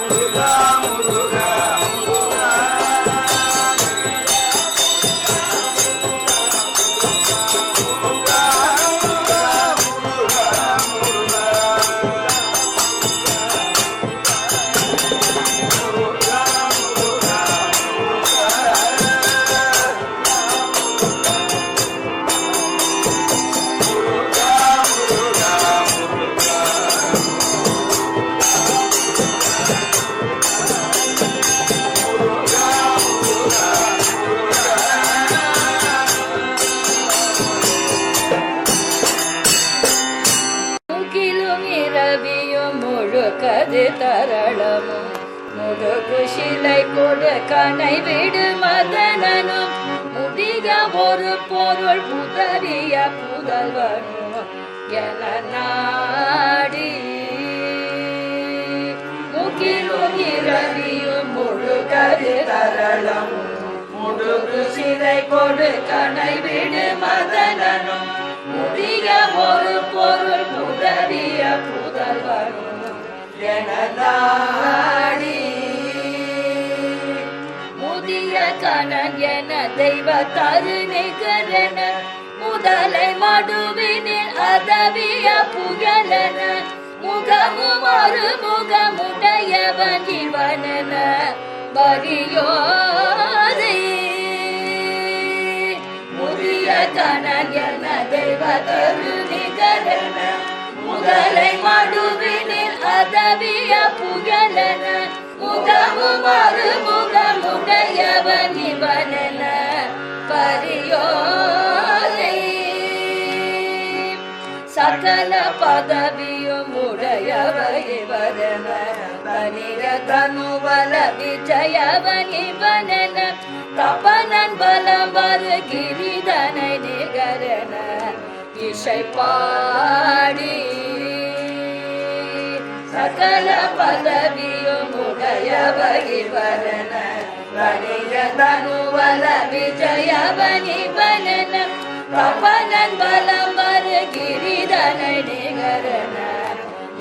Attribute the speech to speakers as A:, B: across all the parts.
A: முகிலும் கனை விடு மதனனும். முதிய ஒரு பொருள் புதறிய புதல்வனும். என நாடி முகிலும் இரவியும் முழுக்கது தரளமும் முழுகு சிலை கொடு கனை விடு மதனனும். முதிய ஒரு பொருள் புதறிய புதல்வனும். என நாடி கணன் என தெய்வ தரு நிகரென முதலை மடுவினில் அதவிய புகழன. முகமும் ஒரு முகமுடையவன் இவனென வரியோதை முதிய கணன் என தெய்வ தரு நிகரென முதலை மடுவினில் அதவிய புகழன. முகமும் ஒரு முகமுடையவன் இவனென பரியோலை. சகல பதவியும் உடையவர் இவரென தனிய தனுவல விஜயவன் இவனென தபனன் பலம் வரு கிரிதனை நிகரென இசை பாடி. சகல பதவியும் உடையவர் இவரென தனிய தனுவல விஜயவன் இவனென தபனன் பலம் வரு கிரிதனை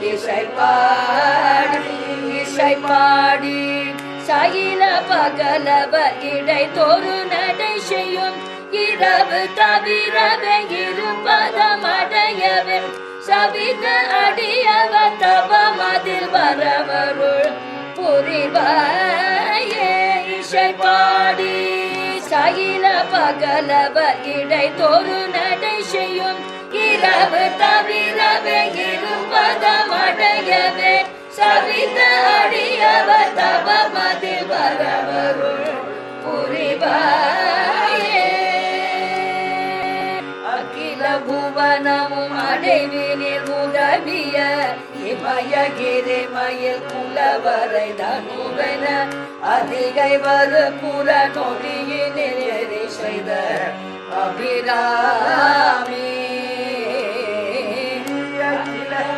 A: இசை பாடி இசை பாடி சகில பகலவர் இடை தோறு நடை செய்யும் இரவு தவிரவே இருப்பதமடையவே சவித அடியவ தவ மதில் வரவருள் புரிவாயே இசை பாடி சகில பகலவர் இடை தோறு நடை செய்யும். இரவு தவிரவே இருப்பதமடையவே சவித அடியவர் தவ இமயகிரி மயில் புலவரை தனுவென அதிகை வரு புற நொடியினில் எரி செய்த அபிராமி.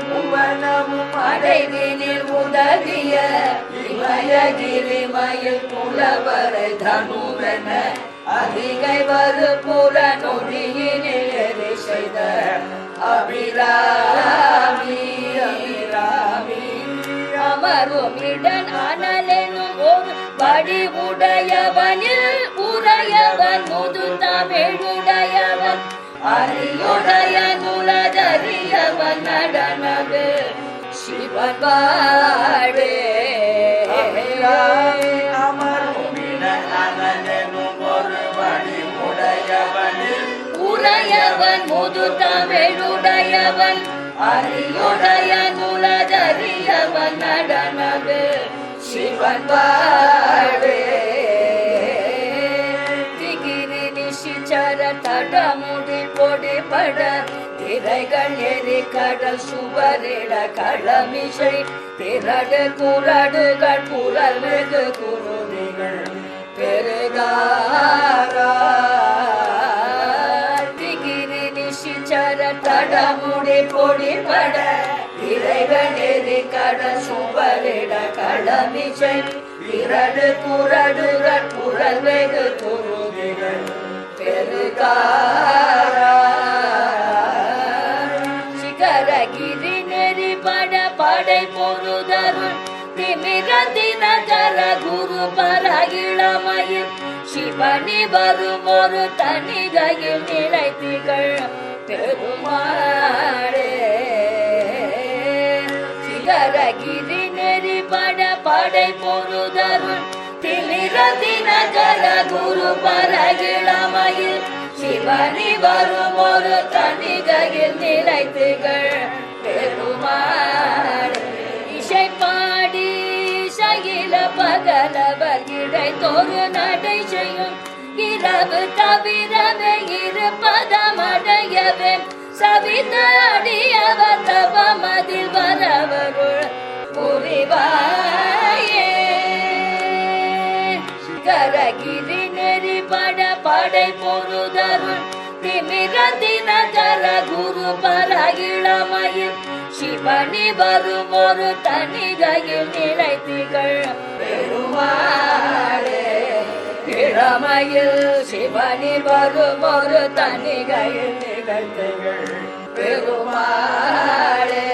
A: புவனமும் அடைவினில் உதவிய இமயகிரி மயில் புலவரை தனுவென அதிகை வரு புற நொடியினில் எரி செய்த அபிராமி. அமரும் இடன் அனலெனும் ஒரு வடிவுடையவனில் உரையவன் முது தமிழுடையவன் அரியுடைய நுலதறியவன் நடனது சிவன் வாழே உடையவன் முது தமிழுடையவன் அரியுடைய நுலதறியவன் நடனது சிவன் வாழே திகிரி நிஷிச்சர தடமுடி பொடி பட திரைகள் எரி கடல் சுவரிட களமிசை திரடு குரடுகள் புரல் வெகு குருதிகள் பெருகாரா திகிரி நிஷிச்சர தடமுடி பொடி பட திரைகள் எரி சுவரிட களமிசை திரடு குரடுகள் புரல் குருதிகள் பெருகாரா சிகரகிரி நெறி பட படை பொருதருள் திமிர தினகர குரு பர இளமையில். சிவனி வரும் ஒரு தனிகையில் நிலைத்திகள் பெருமாளே. சிகரகிரி நெறி பட படை பொருதருள் திமிர தினகர குரு பர சிவனி வரும் ஒரு தனிகையில் நிலைத்துகள். பெருமாள் இசை பாடி சகில பகலவர் இடை தோறு நடை செய்யும். இரவு தவிரவே இருப்பதமடையவே சவிதாடியவர் தவமதில் வரவருள் புரிவாயே. கரகிரி நெறி பட படை பொருதருள் திமிர தினகர குரு பர இளமையில் சிவனி வரும் ஒரு தனிகையில் நிலைத்திகள் பெருமாளே இளமையில் சிவனி வரும் ஒரு தனிகையில் நிகழ்த்துகள். பெருமாளே.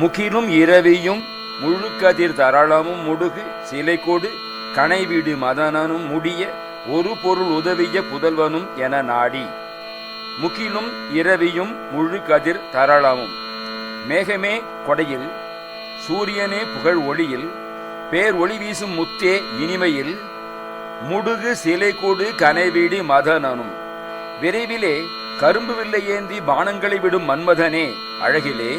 B: முகிலும் இரவியும் முழுக்கதிர் தரளமும் முடுகு சிலைகொடு கனைவிடு மதனனும் முடிய ஒரு பொருள் உதவிய புதல்வனும் என நாடி. முகிலும் இரவியும் முழுக்கதிர் தரளமும். மேகமே கொடையில் சூரியனே புகழ் ஒளியில் பேர் ஒளி வீசும் முத்தே இனிமையில் முடுகு சிலைகொடு கனைவிடி மதனனும். விரைவிலே கரும்பு வில்லை ஏந்தி பானங்களை விடும் மன்மதனே அழகிலே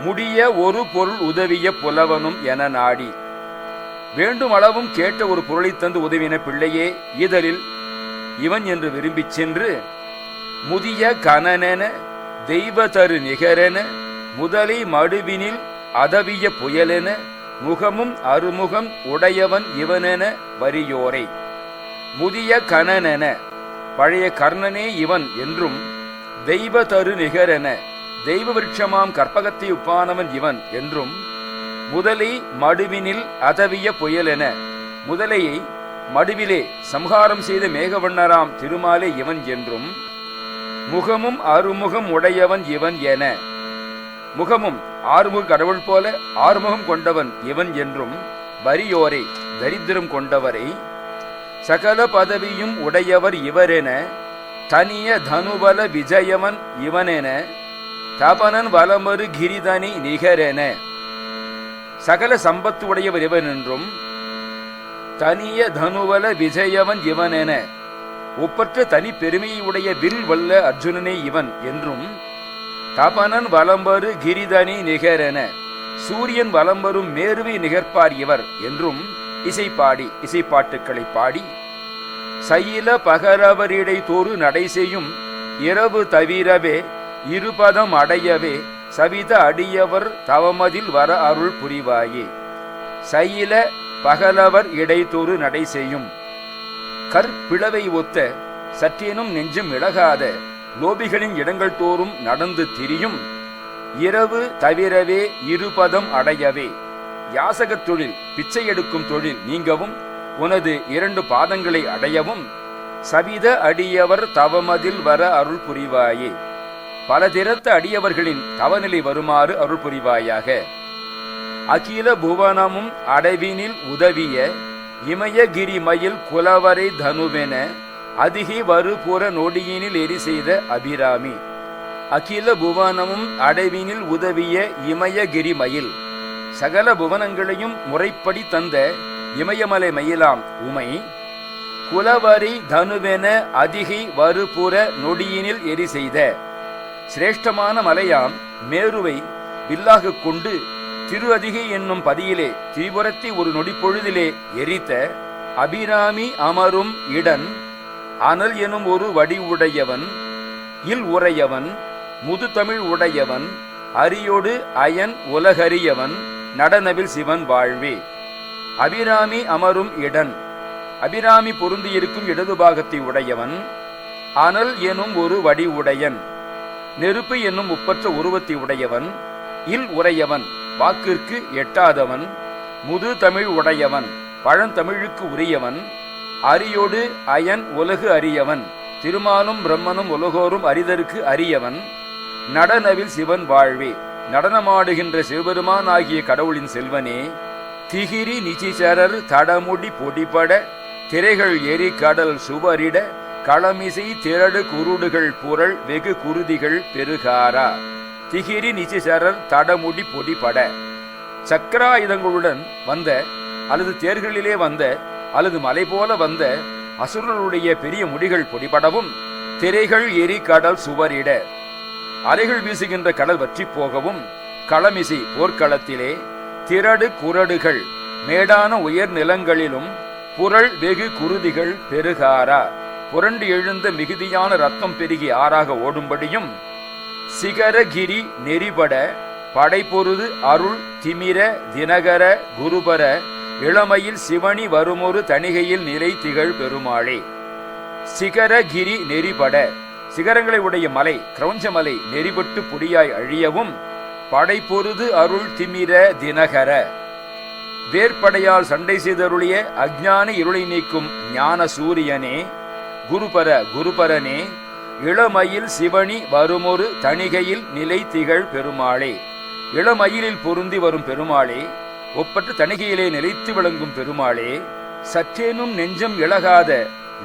B: முடிய ஒரு பொருள் உதவிய புலவனும் என நாடி. வேண்டும் அளவும் கேட்ட ஒரு பொருளை தந்து உதவின பிள்ளையே இதழில் இவன் என்று விரும்பிச் சென்று முதிய கனனென தெய்வ தரு நிகரென முதலை மடுவினில் அதவிய புயலென முகமும் அருமுகம் உடையவன் இவனென வரியோரை. முதிய கனனென பழைய கர்ணனே இவன் என்றும் தெய்வ தரு நிகரென தெய்வ விருட்சமாம் கற்பகத்தை உப்பானவன் இவன் என்றும் முதலை மடுவினில் அதவிய புயலென முதலையை மடுவிலே சம்ஹாரம் செய்த மேகவண்ணராம் திருமாலே இவன் என்றும் முகமும் அருமுகம் உடையவன் இவன் என முகமும் ஆறுமுக கடவுள் போல ஆறுமுகம் கொண்டவன் இவன் என்றும் வரியோரை தரித்திரம் கொண்டவரை. சகல பதவியும் உடையவர் இவரென தனிய தனுபல விஜயவன் இவனென தபனன் வலமறு கிரிதனி நிகரென. சகல சம்பத்து உடையவர் இவன் என்றும் தனிய தனுவல விஜயவன் இவனென ஒப்பற்ற தனி பெருமையுடைய வில் வல்ல அர்ஜுனனே இவன் என்றும் தபனன் வலம்பரு கிரிதனி நிகரென. சூரியன் வலம்பரும் மேருவை நிகர்ப்பார் இவர் என்றும் இசைப்பாடி இசைப்பாட்டுக்களை பாடி சையில பகரவரிடை தோறு நடை செய்யும் இரவு தவிரவே இருபதம் அடையவே சவித அடியவர் தவமதில் வர அருள் புரிவாயே. சையில பகலவர் இடைத்தோறு நடை செய்யும். கற்பிளவை ஒத்த சற்றேனும் நெஞ்சும் இழகாத லோபிகளின் இடங்கள் தோறும் நடந்து திரியும். இரவு தவிரவே இருபதம் அடையவே. யாசகத் தொழில் பிச்சை எடுக்கும் தொழில் நீங்கவும் உனது இரண்டு பாதங்களை அடையவும். சவித அடியவர் தவமதில் வர அருள் புரிவாயே. பல திறத்த அடியவர்களின் தவநிலை வருமாறு அருள் புரிவாயாக. அகில புவனமும் அடைவினில் உதவிய இமயகிரி மயில் குலவரை தனுவென அதிகி வருபுற நொடியினில் எரி செய்த அபிராமி. அகில புவனமும் அடைவினில் உதவிய இமயகிரி மயில் சகல புவனங்களையும் முறைப்படி தந்த இமயமலை மயிலாம் உமை. குலவரி தனுவென அதிகை வருபுற நொடியினில் எரி செய்த. சிரேஷ்டமான மலையாம் மேருவை வில்லாகக் கொண்டு திரு அதிகி என்னும் பதியிலே திரிபுரத்தை ஒரு நொடிப்பொழுதிலே எரித்த அபிராமி அமரும் இடன் அனல் எனும் ஒரு வடி உடையவன் இல் உரையவன் முதுதமிழ் உடையவன் அரியோடு அயன் உலகறியவன் நடனவில் சிவன் வாழ்வே. அபிராமி அமரும் இடன் அபிராமி பொருந்தியிருக்கும் இடது பாகத்தை உடையவன் அனல் எனும் ஒரு வடி உடையன் நெருப்பு என்னும் ஒப்பற்ற உருவத்தை உடையவன் இல் உரையவன் வாக்கிற்கு எட்டாதவன் முது தமிழ் உடையவன் பழந்தமிழுக்கு உரியவன் அரியோடு அயன் உலகு அறியவன் திருமாலும் பிரம்மனும் உலகோரும் அரிதற்கு அரியவன்.
C: நடனவில் சிவன் வாழ்வே. நடனமாடுகின்ற சிவபெருமான் ஆகிய கடவுளின் செல்வனே. திகிரி நிச்சிசரர் தடமுடி பொடிபட. திரைகள் எரி கடல் சுவரிட. களமிசை திரடு குருடுகள் புரள் வெகு குருதிகள் பெருகாரா திகிரி நிச்சிசரர் தடமுடி பொடிபட. சக்கராயுதங்களுடன் வந்த அல்லது தேர்களிலே வந்த அல்லது மலை போல வந்த அசுரனுடைய பெரிய முடிகள் பொடிபடவும் திரைகள் எரி கடல் சுவரிட. அலைகள் வீசுகின்ற கடல் வற்றி போகவும் களமிசை போர்க்களத்திலே திரடு குரடுகள் மேடான உயர் நிலங்களிலும் புரள் வெகு குருதிகள் பெருகாரா புரண்டு எழுந்த மிகுதியான ரத்தம் பெருகி ஆறாக ஓடும்படியும் சிகரகிரி நெறிபட படைபொருது அருள் திமிர தினகர குருபர இளமையில் சிவனி வருமொரு தணிகையில் நிலை திகழ் பெருமாளே. சிகரகிரி நெறிபட சிகரங்களை உடைய மலை கிரௌஞ்சமலை நெறிபட்டு புடியாய் அழியவும் படைப்பொருது அருள் திமிர தினகர. வேற்படையால் சண்டை செய்தருளிய அஜ்ஞான இருளை நீக்கும் ஞான சூரியனே குருபர குருபரனே இளமயில் சிவனி வருமொரு தணிகையில் நிலை திகழ் பெருமாளே. இளமயிலில் பொருந்தி வரும் பெருமாளே ஒப்பற்ற தணிகையிலே நிலைத்து விளங்கும் பெருமாளே சற்றேனும் நெஞ்சம் இழகாத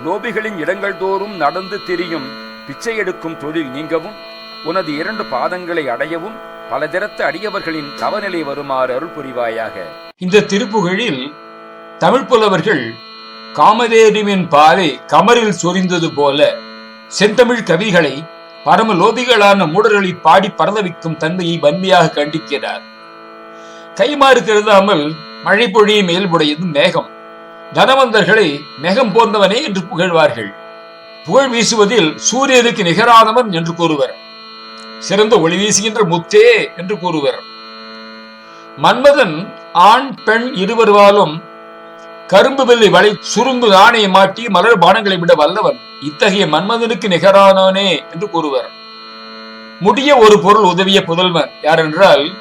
C: லோபிகளின் இடங்கள் தோறும் நடந்து திரியும் பிச்சை எடுக்கும் தொழில் நீங்கவும் உனது இரண்டு பாதங்களை அடையவும் பல திறத்த அடியவர்களின் தவநிலை வருமாறு அருள் புரிவாயாக.
B: இந்த திருப்புகழில் தமிழ் புலவர்கள் காமதேனுவின் பாலை கமரில் சொரிந்தது போல செந்தமிழ் கவிகளை பரம லோபிகளான மூடர்களை பாடி பரதவிக்கும் தன்மையை வன்மையாக கண்டிக்கிறார். கைமாறு கருதாமல் மழை பொழியும் இயல்புடையது மேகம். தனவந்தர்களை மேகம் போன்றவனே என்று புகழ்வார்கள். புகழ் வீசுவதில் சூரியனுக்கு நிகரானவன் என்று கூறுவர். சிறந்த ஒளி வீசுகின்ற முத்தே என்று கூறுவர். மன்மதன் ஆண் பெண் இருவருவாலும் கரும்பு வெள்ளி வளை சுருந்து நாணயை மாட்டி மலர் பானங்களை விட வல்லவன். இத்தகைய மன்மதனுக்கு நிகரானவனே என்று கூறுவர். முடிய ஒரு பொருள் உதவிய புதல்வன். யார் என்றால்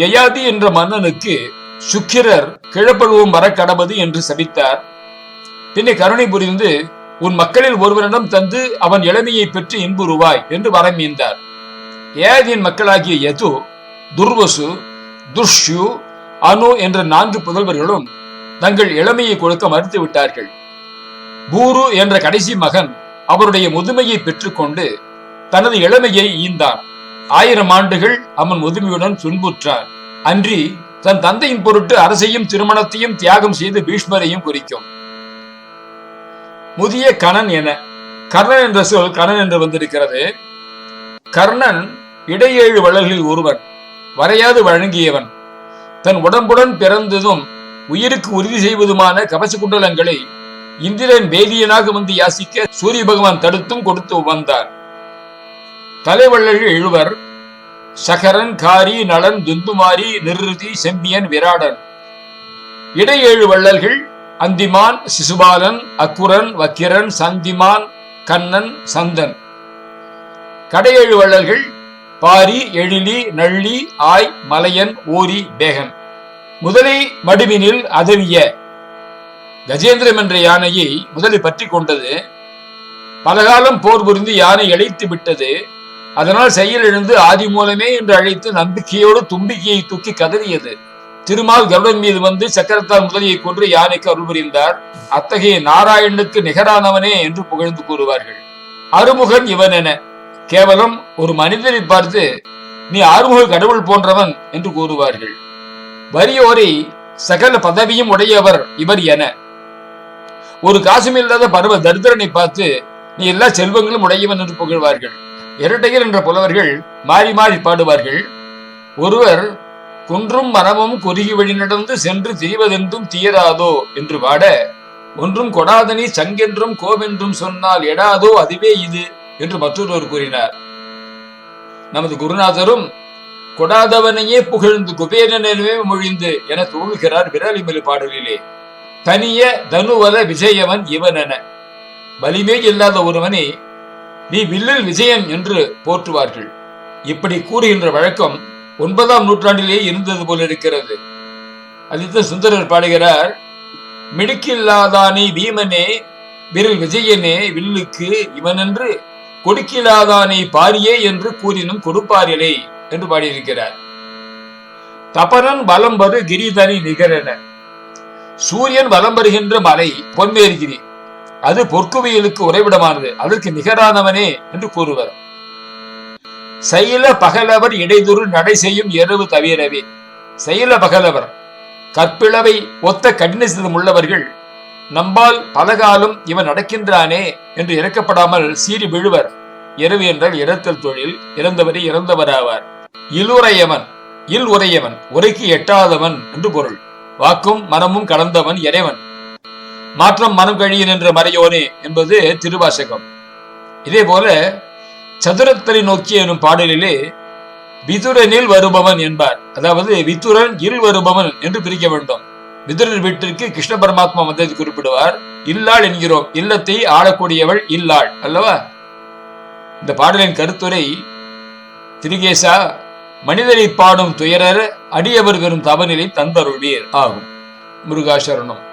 B: யயாதி என்ற மன்னனுக்கு சுக்கிரர் கிழப்பழுவும் வர கடவது என்று சபித்தார். பின்னே கருணை புரிந்து உன் மக்களில் ஒருவரிடம் தந்து அவன் இளமையை பெற்று இன்புறுவாய் என்று வரமீந்தார் யயாதியின் மக்களாகிய யது துர்வசு துஷ்யு அனு என்ற நான்கு புதல்வர்களும் தங்கள் இளமையை கொடுக்க மறுத்து விட்டார்கள். பூரு என்ற கடைசி மகன் அவருடைய முதுமையை பெற்றுக்கொண்டு தனது இளமையை ஈந்தான். ஆயிரம் ஆண்டுகள் அவன் முதுமையுடன் துன்புற்றான் அன்றி தன் தந்தையின் பொருட்டு அரசையும் திருமணத்தையும் தியாகம் செய்து பீஷ்மரையும் குறிக்கும். முதிய கணன் என கர்ணன் என்ற சொல் கணன் என்று வந்திருக்கிறது. கர்ணன் இடையேழு வளர்களில் ஒருவன் வரையாது வழங்கியவன். தன் உடம்புடன் பிறந்ததும் உயிருக்கு உறுதி செய்வதுமான கவச குண்டலங்களை இந்திரன் வேதியனாக வந்து யாசிக்க சூரிய பகவான் தடுத்தும் கொடுத்து வந்தார். தலைவள்ளர்கள் எழுவர் சகரன் காரி நலன் துந்துமாரி நிருதி செம்பியன் விராடன். இடையேழு வள்ளல்கள் அந்திமான் சிசுபாலன் அக்குரன் வக்கிரன் சந்திமான் கண்ணன் சந்தன். கடையேழு வள்ளல்கள் பாரி எழிலி நள்ளி ஆய் மலையன் ஓரி பேகன். முதலை மடுவினில் அதவிய. கஜேந்திரம் என்ற யானையை முதலில் பற்றி கொண்டது பலகாலம் போர் புரிந்து யானை இழைத்து விட்டது அதனால் செயல் எழுந்து ஆதி மூலமே என்று அழைத்து நம்பிக்கையோடு தும்பிக்கையை தூக்கி கதறியது. திருமால் கருடன் மீது வந்து சக்கரத்தால் முதலியை கொன்று யானைக்கு அருள் புரிந்தார். அத்தகைய நாராயணனுக்கு நிகரானவனே என்று புகழ்ந்து கூறுவார்கள். அருமுகன் இவன் என கேவலம் ஒரு மனிதனை பார்த்து நீ ஆறுமுக கடவுள் போன்றவன் என்று கூறுவார்கள். வறியோரை சகல பதவியும் உடையவர் இவர் என. ஒரு காசுமில்லாத பருவ தரித்திரனை பார்த்து நீ எல்லா செல்வங்களும் உடையவன் என்று புகழ்வார்கள். இரட்டையர் என்ற புலவர்கள் மாறி மாறி பாடுவார்கள். ஒருவர் குன்றும் மரமும் குறுகி வழி நடந்து சென்று திரிவதென்றும் தீராதோ என்று பாட ஒன்றும் கொடாதனி சங்கென்றும் கோவென்றும் சொன்னால் எடாதோ அதுவே இது என்று மற்றொருவர் கூறினார். நமது குருநாதரும் கொடாதவனையே புகழ்ந்து குபேரனவே மொழிந்து என துவங்குகிறார் விரலிமலு பாடலிலே. தனிய தனுவல விஜயவன் இவன் என வலிமே இல்லாத ஒருவனை நீ வில்லில் விஜயன் என்று போற்றுவார்கள். இப்படி கூறுகின்ற வழக்கம் ஒன்பதாம் நூற்றாண்டிலேயே இருந்தது போல இருக்கிறது. அதித்த சுந்தரர் பாடுகிறார் மிடுக்கில்லாதானே வீமனே விரல் விஜயனே வில்லுக்கு இவனென்று கொடுக்கிலாதானே பாரியே என்று கூறினும் கொடுப்பாரிலே என்று பாடியிருக்கிறார். தபரன் வலம் வரு கிரிதனி நிகரென. சூரியன் வலம் வருகின்ற மலை பொன்மேரிகிரி அது பொற்குவியலுக்கு உறைவிடமானது. அதற்கு நிகரானவனே என்று கூறுவர். சைல பகலவர் இடைதொரு நடை செய்யும் இரவு தவிரவே. சைல பகலவர் கற்பிளவை ஒத்த கடினசிதம் உள்ளவர்கள் நம்பால் பலகாலம் இவன் நடக்கின்றானே என்று இறக்கப்படாமல் சீறி விழுவர். இரவு என்றால் இறத்தல் தொழில் இறந்தவரை இறந்தவராவார். இலுரையவன் இல் உரையவன் உரைக்கு எட்டாதவன் என்று பொருள். வாக்கும் மனமும் கலந்தவன் இறைவன். மாற்றம் மனம் கழியன் என்ற மறையோனே என்பது திருவாசகம். இதே போல சதுரத்தரை நோக்கி எனும் பாடலிலே விதுரனில் வருபவன் என்பார். அதாவது விதுரன் இல் வருபவன் என்று பிரிக்க வேண்டும். விதுரன் வீட்டிற்கு கிருஷ்ண பரமாத்மா வந்ததை குறிப்பிடுவார். இல்லாள் என்கிறோம். இல்லத்தை ஆளக்கூடியவள் இல்லாள். அல்லவா? இந்த பாடலின் கருத்துரை திருகேசா மனிதரை பாடும் துயரர் அடியவர் வெறும் தவநிலை தந்தருள்வீர் ஆகும். முருகாசரணம்.